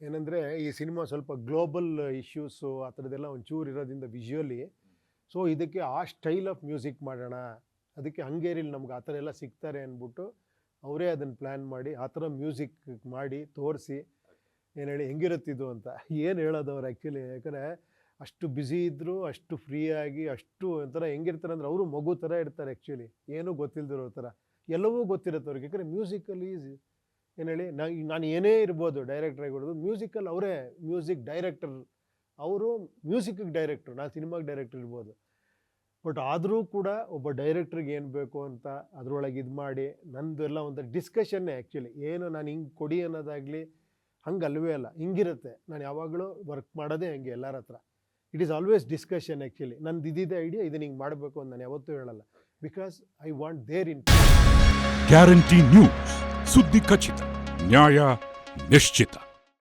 ಏನಂದರೆ ಈ ಸಿನಿಮಾ ಸ್ವಲ್ಪ ಗ್ಲೋಬಲ್ ಇಶ್ಯೂಸು ಆ ಥರದ್ದೆಲ್ಲ ಒಂಚೂರು ಇರೋದ್ರಿಂದ ವಿಜುವಲಿ ಸೊ ಇದಕ್ಕೆ ಆ ಸ್ಟೈಲ್ ಆಫ್ ಮ್ಯೂಸಿಕ್ ಮಾಡೋಣ ಅದಕ್ಕೆ ಹಂಗೇರಿಲಿ ನಮ್ಗೆ ಆ ಥರ ಎಲ್ಲ ಸಿಗ್ತಾರೆ ಅಂದ್ಬಿಟ್ಟು ಅವರೇ ಅದನ್ನು ಪ್ಲ್ಯಾನ್ ಮಾಡಿ ಆ ಥರ ಮ್ಯೂಸಿಕ್ ಮಾಡಿ ತೋರಿಸಿ ಏನು ಹೇಳಿ ಹೆಂಗಿರುತ್ತಿದ್ದು ಅಂತ. ಏನು ಹೇಳೋದು ಅವ್ರು ಆ್ಯಕ್ಚುಲಿ ಯಾಕಂದರೆ ಅಷ್ಟು ಬ್ಯುಸಿ ಇದ್ದರು ಅಷ್ಟು ಫ್ರೀಯಾಗಿ ಅಷ್ಟು ಒಂಥರ ಹೆಂಗಿರ್ತಾರೆ ಅಂದ್ರೆ ಅವರು ಮಗು ಥರ ಇರ್ತಾರೆ ಆ್ಯಕ್ಚುಲಿ ಏನೂ ಗೊತ್ತಿಲ್ಲದಿರೋ ಥರ. ಎಲ್ಲವೂ ಗೊತ್ತಿರುತ್ತೆ ಅವ್ರಿಗೆ. ಯಾಕಂದರೆ ಮ್ಯೂಸಿಕಲ್ಲಿ ಏನು ಹೇಳಿ, ನಾ ನಾನು ಏನೇ ಇರ್ಬೋದು ಡೈರೆಕ್ಟರ್ ಆಗಿರೋದು ಮ್ಯೂಸಿಕಲ್ ಅವರೇ ಮ್ಯೂಸಿಕ್ ಡೈರೆಕ್ಟರ್ ಅವರು ಮ್ಯೂಸಿಕ್ಗೆ ಡೈರೆಕ್ಟ್ರು ನಾನು ಸಿನಿಮಾಗೆ ಡೈರೆಕ್ಟರ್ ಇರ್ಬೋದು. ಬಟ್ ಆದರೂ ಕೂಡ ಒಬ್ಬ ಡೈರೆಕ್ಟ್ರಿಗೆ ಏನು ಬೇಕು ಅಂತ ಅದರೊಳಗೆ ಇದು ಮಾಡಿ, ನಂದೆಲ್ಲ ಒಂದು ಡಿಸ್ಕಷನ್ನೇ ಆ್ಯಕ್ಚುಲಿ ಏನು ನಾನು ಹಿಂಗೆ ಕೊಡಿ ಅನ್ನೋದಾಗಲಿ ಹಂಗೆ ಅಲ್ವೇ ಅಲ್ಲ, ಹಿಂಗಿರುತ್ತೆ. ನಾನು ಯಾವಾಗಲೂ ವರ್ಕ್ ಮಾಡೋದೇ ಹಂಗೆ ಎಲ್ಲರ ಹತ್ರ. It is always discussion actually ನಂದು ಇದಿದೆ ಐಡಿಯಾ ಇದನ್ನ ಹಿಂಗೆ ಮಾಡಬೇಕು ಅಂತ ನಾನು ಯಾವತ್ತೂ ಹೇಳಲ್ಲ. Because I want there in guarantee news ಸುದ್ದಿ ಖಚಿತ. Няя Нещита.